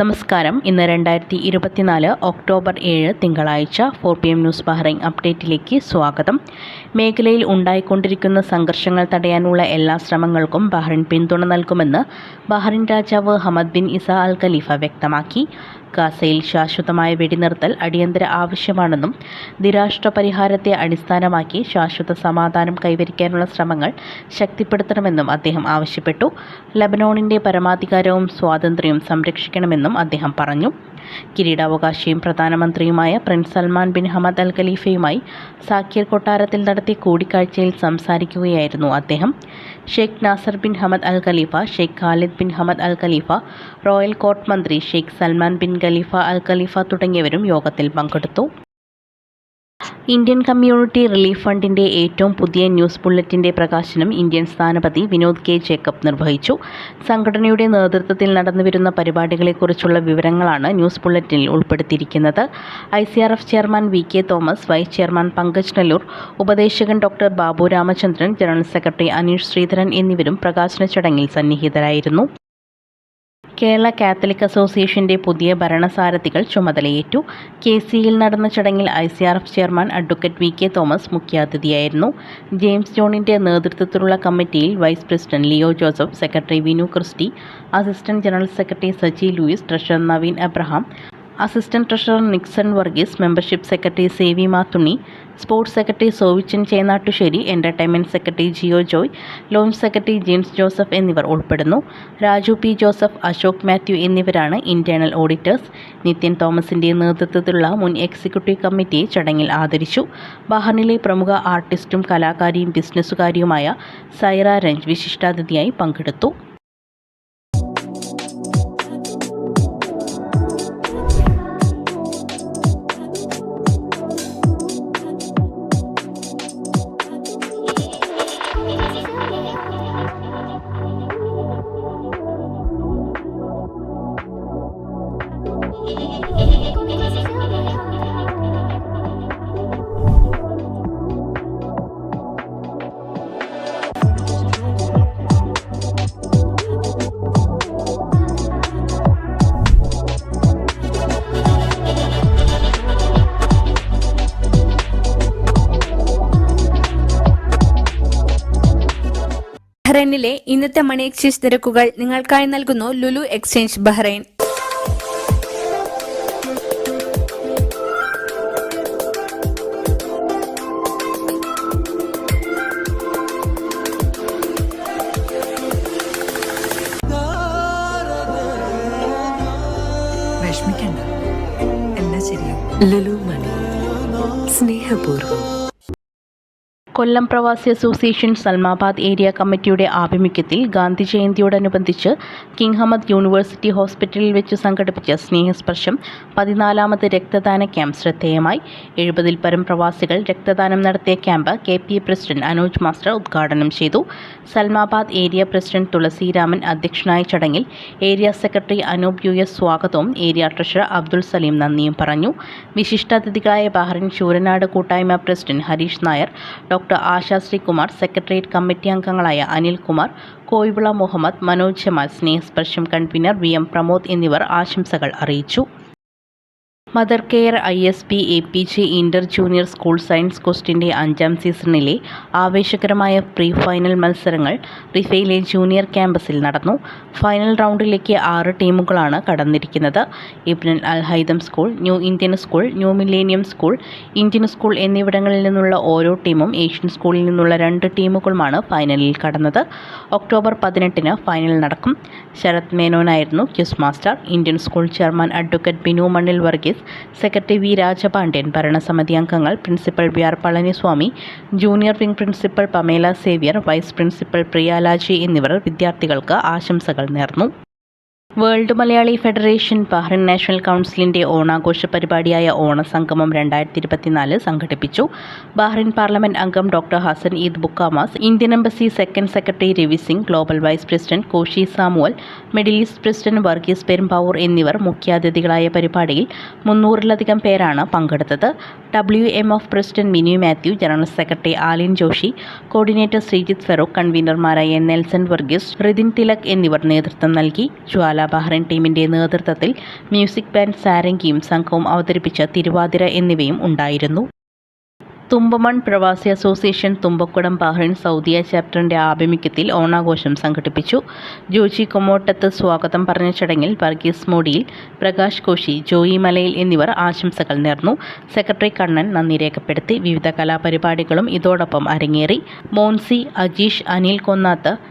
നമസ്കാരം. ഇന്ന് രണ്ടായിരത്തി ഇരുപത്തിനാല് ഒക്ടോബർ ഏഴ് തിങ്കളാഴ്ച four P M news Bahrain അപ്ഡേറ്റിലേക്ക് സ്വാഗതം. മേഖലയിൽ ഉണ്ടായിക്കൊണ്ടിരിക്കുന്ന സംഘർഷങ്ങൾ തടയാനുള്ള എല്ലാ ശ്രമങ്ങൾക്കും ബഹ്റിൻ പിന്തുണ നൽകുമെന്ന് ബഹ്റിൻ രാജാവ് Hamad bin Isa Al Khalifa വ്യക്തമാക്കി. ഗാസയിൽ ശാശ്വതമായ വെടിനിർത്തൽ അടിയന്തര ആവശ്യമാണെന്നും നിരാഷ്ട്ര പരിഹാരത്തെ അടിസ്ഥാനമാക്കി ശാശ്വത സമാധാനം കൈവരിക്കാനുള്ള ശ്രമങ്ങൾ ശക്തിപ്പെടുത്തണമെന്നും അദ്ദേഹം ആവശ്യപ്പെട്ടു. ലബനോണിന്റെ പരമാധികാരവും സ്വാതന്ത്ര്യവും സംരക്ഷിക്കണമെന്നും അദ്ദേഹം പറഞ്ഞു. കിരീടാവകാശിയും പ്രധാനമന്ത്രിയുമായ prince Salman bin Hamad Al ഖലീഫയുമായി Sakhir കൊട്ടാരത്തിൽ നടത്തിയ കൂടിക്കാഴ്ചയിൽ സംസാരിക്കുകയായിരുന്നു അദ്ദേഹം. Sheikh Nasser bin Hamad Al Khalifa Sheikh Khalid bin Hamad Al Khalifa royal court മന്ത്രി Sheikh Salman bin Khalifa Al Khalifa തുടങ്ങിയവരും യോഗത്തിൽ പങ്കെടുത്തു. ഇന്ത്യൻ കമ്മ്യൂണിറ്റി റിലീഫ് ഫണ്ടിന്റെ ഏറ്റവും പുതിയ ന്യൂസ് ബുള്ളറ്റിന്റെ പ്രകാശനം ഇന്ത്യൻ സ്ഥാനപതി വിനോദ് കെ ജേക്കബ് നിർവഹിച്ചു. സംഘടനയുടെ നേതൃത്വത്തിൽ നടന്നുവരുന്ന പരിപാടികളെക്കുറിച്ചുള്ള വിവരങ്ങളാണ് ന്യൂസ് ബുള്ളറ്റിനിൽ ഉൾപ്പെടുത്തിയിരിക്കുന്നത്. I C R F chairman V K Thomas vice chairman Pankaj Nallur ഉപദേശകൻ doctor Babu Ramachandran general secretary Aneesh Sreedharan എന്നിവരും പ്രകാശന ചടങ്ങിൽ സന്നിഹിതരായിരുന്നു. കേരള കാത്തലിക് അസോസിയേഷന്റെ പുതിയ ഭരണസാരഥികൾ ചുമതലയേറ്റു. കെ സിയിൽ നടന്ന ചടങ്ങിൽ I C R F chairman advocate V K Thomas മുഖ്യാതിഥിയായിരുന്നു. James ജോണിന്റെ നേതൃത്വത്തിലുള്ള കമ്മിറ്റിയിൽ vice president Leo Joseph secretary Vinu Christy assistant general secretary Saji Louis treasurer Naveen Abraham assistant treasurer Nixon Varghese membership secretary Savy Mathunni sports secretary Sovichan Chennattussery entertainment secretary Jio Joy lounge secretary James Joseph എന്നിവർ ഉൾപ്പെടുന്നു. Raju P Joseph Ashok Mathew എന്നിവരാണ് internal auditors. നിത്യൻ തോമസിന്റെ നേതൃത്വത്തിലുള്ള മുൻ executive കമ്മിറ്റിയെ ചടങ്ങിൽ ആദരിച്ചു. ബഹറിനിലെ പ്രമുഖ ആർട്ടിസ്റ്റും കലാകാരിയും ബിസിനസ്സുകാരിയുമായ സൈറ രഞ്ജ് വിശിഷ്ടാതിഥിയായി പങ്കെടുത്തു. ബഹ്റൈനിലെ ഇന്നത്തെ മണി എക്സ്ചേഞ്ച് നിരക്കുകൾ നിങ്ങൾക്കായി നൽകുന്നു ലുലു എക്സ്ചേഞ്ച് ബഹ്റൈൻ. വിഷമിക്കണ്ട. എല്ലാം ശരിയാവും. ലുലു മണി. സ്നേഹപൂർവം. കൊല്ലം പ്രവാസി അസോസിയേഷൻ സൽമാബാദ് ഏരിയ കമ്മിറ്റിയുടെ ആഭിമുഖ്യത്തിൽ ഗാന്ധി ജയന്തിയോടനുബന്ധിച്ച് കിങ് ഹമദ് യൂണിവേഴ്സിറ്റി ഹോസ്പിറ്റലിൽ വെച്ച് സംഘടിപ്പിച്ച സ്നേഹസ്പർശം പതിനാലാമത് രക്തദാന ക്യാമ്പ് ശ്രദ്ധേയമായി. എഴുപതിൽ പരം പ്രവാസികൾ രക്തദാനം നടത്തിയ camp K P A president Anoj master ഉദ്ഘാടനം ചെയ്തു. സൽമാബാദ് ഏരിയ പ്രസിഡന്റ് തുളസിരാമൻ അധ്യക്ഷനായ ചടങ്ങിൽ area secretary Anoop U S സ്വാഗതവും ഏരിയ ട്രഷറർ അബ്ദുൾ സലീം നന്ദിയും പറഞ്ഞു. വിശിഷ്ടാതിഥികളായ ബഹ്റിൻ ശൂരനാട് കൂട്ടായ്മ president Harish Nair doctor Asha Sreekumar secretariat committee അംഗങ്ങളായ Anilkumar Koyivila Muhammad Manoj Jamal Snehasparsham convener V M Pramod എന്നിവർ ആശംസകൾ അറിയിച്ചു. Mother care I S P A P J inter junior school science ക്വസ്റ്റിന്റെ അഞ്ചാം സീസണിലെ ആവേശകരമായ pre final മത്സരങ്ങൾ റിഫയിലെ junior ക്യാമ്പസിൽ നടന്നു. ഫൈനൽ റൗണ്ടിലേക്ക് ആറ് ടീമുകളാണ് കടന്നിരിക്കുന്നത്. Ibn al Al Haitham school new Indian school new millennium school Indian school എന്നിവിടങ്ങളിൽ നിന്നുള്ള ഓരോ ടീമും ഏഷ്യൻ സ്കൂളിൽ നിന്നുള്ള രണ്ട് ടീമുകളുമാണ് ഫൈനലിൽ കടന്നത്. ഒക്ടോബർ പതിനെട്ടിന് ഫൈനൽ നടക്കും. Sarath മേനോനായിരുന്നു quiz master. Indian school chairman advocate Binu Mannil Varghese secretary V Rajapandian ഭരണസമിതി അംഗങ്ങൾ principal V R Palaniswamy junior wing principal Pamela Xavier vice principal Priyalaji എന്നിവർ വിദ്യാർത്ഥികൾക്ക് ആശംസകൾ നേർന്നു. World Malayali federation Bahrain national കൗൺസിലിന്റെ ഓണാഘോഷ പരിപാടിയായ ഓണസംഗമം രണ്ടായിരത്തി ഇരുപത്തിനാല് സംഘടിപ്പിച്ചു. ബഹ്റിൻ പാർലമെന്റ് അംഗം doctor Hassan Eid Bukhammas Indian embassy second secretary Ravi Singh global vice president Koshy Samuel middle east president Varghese Perumbavoor എന്നിവർ മുഖ്യാതിഥികളായ പരിപാടിയിൽ മുന്നൂറിലധികം പേരാണ് പങ്കെടുത്തത്. W M F president Mini Mathew general secretary Alin Joshi coordinator Sreejith Farook കൺവീനർമാരായ Nelson Varghese Rithin Thilak എന്നിവർ നേതൃത്വം നൽകി. ജ്വാല Bahrain ടീമിന്റെ നേതൃത്വത്തിൽ മ്യൂസിക് ബാൻഡ് സാരംഗിയും സംഘവും അവതരിപ്പിച്ച തിരുവാതിര എന്നിവയും ഉണ്ടായിരുന്നു. തുമ്പമൺ പ്രവാസി അസോസിയേഷൻ തുമ്പക്കുടം ബഹ്റൈൻ സൗദിയ ചാപ്റ്ററിന്റെ ആഭിമുഖ്യത്തിൽ ഓണാഘോഷം സംഘടിപ്പിച്ചു. ജോജി കൊമോട്ടത്ത് സ്വാഗതം പറഞ്ഞ ചടങ്ങിൽ വർഗീസ് മോഡിയിൽ പ്രകാശ് കോശി ജോയി മലയിൽ എന്നിവർ ആശംസകൾ നേർന്നു. സെക്രട്ടറി കണ്ണൻ നന്ദി രേഖപ്പെടുത്തി. വിവിധ കലാപരിപാടികളും ഇതോടൊപ്പം അരങ്ങേറി. മോൻസി അജീഷ് അനിൽ കൊന്നാത്ത്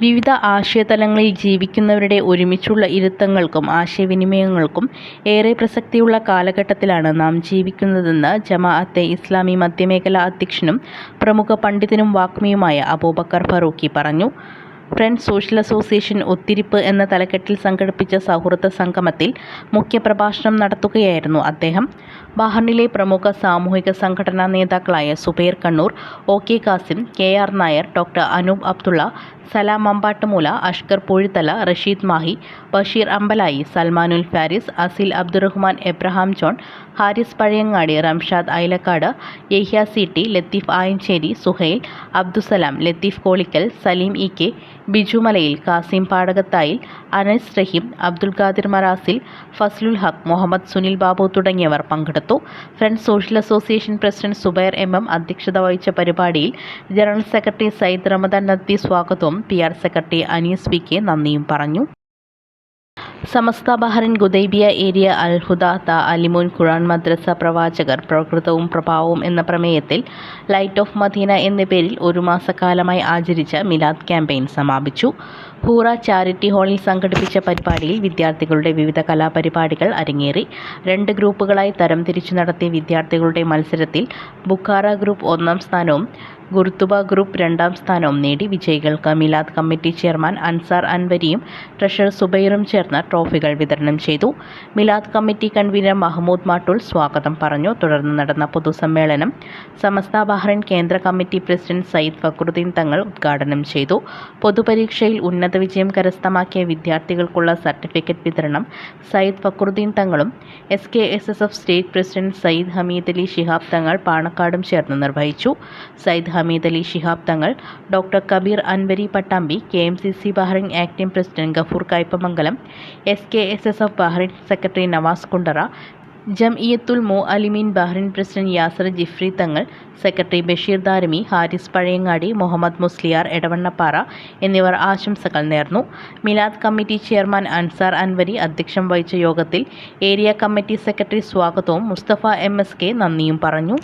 വിവിധ ആശയതലങ്ങളിൽ ജീവിക്കുന്നവരുടെ ഒരുമിച്ചുള്ള ഇരുത്തങ്ങൾക്കും ആശയവിനിമയങ്ങൾക്കും ഏറെ പ്രസക്തിയുള്ള കാലഘട്ടത്തിലാണ് നാം ജീവിക്കുന്നതെന്ന് ജമാഅത്തെ ഇസ്ലാമി മധ്യമേഖല അധ്യക്ഷനും പ്രമുഖ പണ്ഡിതനും വാഗ്മിയുമായ അബൂബക്കർ ഫറൂഖി പറഞ്ഞു. ഫ്രണ്ട്സ് സോഷ്യൽ അസോസിയേഷൻ ഒത്തിരിപ്പ് എന്ന തലക്കെട്ടിൽ സംഘടിപ്പിച്ച സൗഹൃദ സംഗമത്തിൽ മുഖ്യപ്രഭാഷണം നടത്തുകയായിരുന്നു അദ്ദേഹം. ബഹ്റിനിലെ പ്രമുഖ സാമൂഹിക സംഘടനാ നേതാക്കളായ Zubair Kannur O K Kasim K R Nair doctor Anoop Abdulla Salam Ambattumoola Ashkar Poozhithala Rasheed Mahe Basheer Ambalayi Salmanul Faris Asil Abdurahman Abraham John Haris Pazhayangadi Ramshad Ailakkad Yahya C Latheef Ayancheri Suhail Abdussalam Latheef Kolikkal Saleem E K Biju Malayil Kasim Padakathayil Anas Raheem Abdul Khadir Marasil Fazlul Haq Muhammad Sunil Babu തുടങ്ങിയവർ പങ്കെടുത്തു. Friends social association president Zubair M M അധ്യക്ഷത വഹിച്ച പരിപാടിയിൽ general secretary Sayyid Ramadan Nadvi സ്വാഗതവും P R secretary Anees V K നന്ദിയും പറഞ്ഞു. Samastha Bahrain Gudaibiya area അൽ ഹുദ ത അലിമുൻ ഖുറാൻ മദ്രസ പ്രവാചകർ പ്രകൃതവും പ്രഭാവവും എന്ന പ്രമേയത്തിൽ ലൈറ്റ് ഓഫ് മദീന എന്ന പേരിൽ ഒരു മാസക്കാലമായി ആചരിച്ച മിലാദ് ക്യാമ്പയിൻ സമാപിച്ചു. ഹൂറ ചാരിറ്റി ഹാളിൽ സംഘടിപ്പിച്ച പരിപാടിയിൽ വിദ്യാർത്ഥികളുടെ വിവിധ കലാപരിപാടികൾ അരങ്ങേറി. രണ്ട് ഗ്രൂപ്പുകളായി തരം തരംതിരിച്ചു നടത്തിയ വിദ്യാർത്ഥികളുടെ മത്സരത്തിൽ ബുക്കാറ ഗ്രൂപ്പ് ഒന്നാം സ്ഥാനവും ഗുർത്തുബ ഗ്രൂപ്പ് രണ്ടാം സ്ഥാനവും നേടി. വിജയികൾക്ക് Milad committee chairman Ansar അൻവരിയും treasurer സുബൈറും ചേർന്ന് ട്രോഫികൾ വിതരണം ചെയ്തു. മിലാദ് കമ്മിറ്റി കൺവീനർ മഹമ്മൂദ് മാട്ടൂൾ സ്വാഗതം പറഞ്ഞു. തുടർന്ന് നടന്ന പൊതുസമ്മേളനം സമസ്ത ബഹ്റൈൻ കേന്ദ്ര കമ്മിറ്റി പ്രസിഡന്റ് സയ്യിദ് ഫക്രുദ്ദീൻ തങ്ങൾ ഉദ്ഘാടനം ചെയ്തു. പൊതുപരീക്ഷയിൽ ഉന്നത വിജയം കരസ്ഥമാക്കിയ വിദ്യാർത്ഥികൾക്കുള്ള സർട്ടിഫിക്കറ്റ് വിതരണം സയ്യിദ് ഫക്രുദ്ദീൻ തങ്ങളും S K S S F state president Sayyid Hameed Ali Shihab Thangal പാണക്കാടും ചേർന്ന് നിർവഹിച്ചു. Sayyid Hameed Ali Shihab Thangal doctor Kabeer Anvari Pattambi K M C C Bahrain acting president Gafoor Kaipamangalam S K S S F Bahrain secretary Navas Kundara Jamiyyathul Muallimeen Bahrain president Yasar Jifri Thangal secretary Basheer Darimi Haris Pazhayangadi Muhammad Musliyar Edavannappara എന്നിവർ ആശംസകൾ നേർന്നു. Milad committee chairman Ansar Anwari അധ്യക്ഷം വഹിച്ച യോഗത്തിൽ area committee secretary സ്വാഗതവും Mustafa M S K നന്ദിയും പറഞ്ഞു.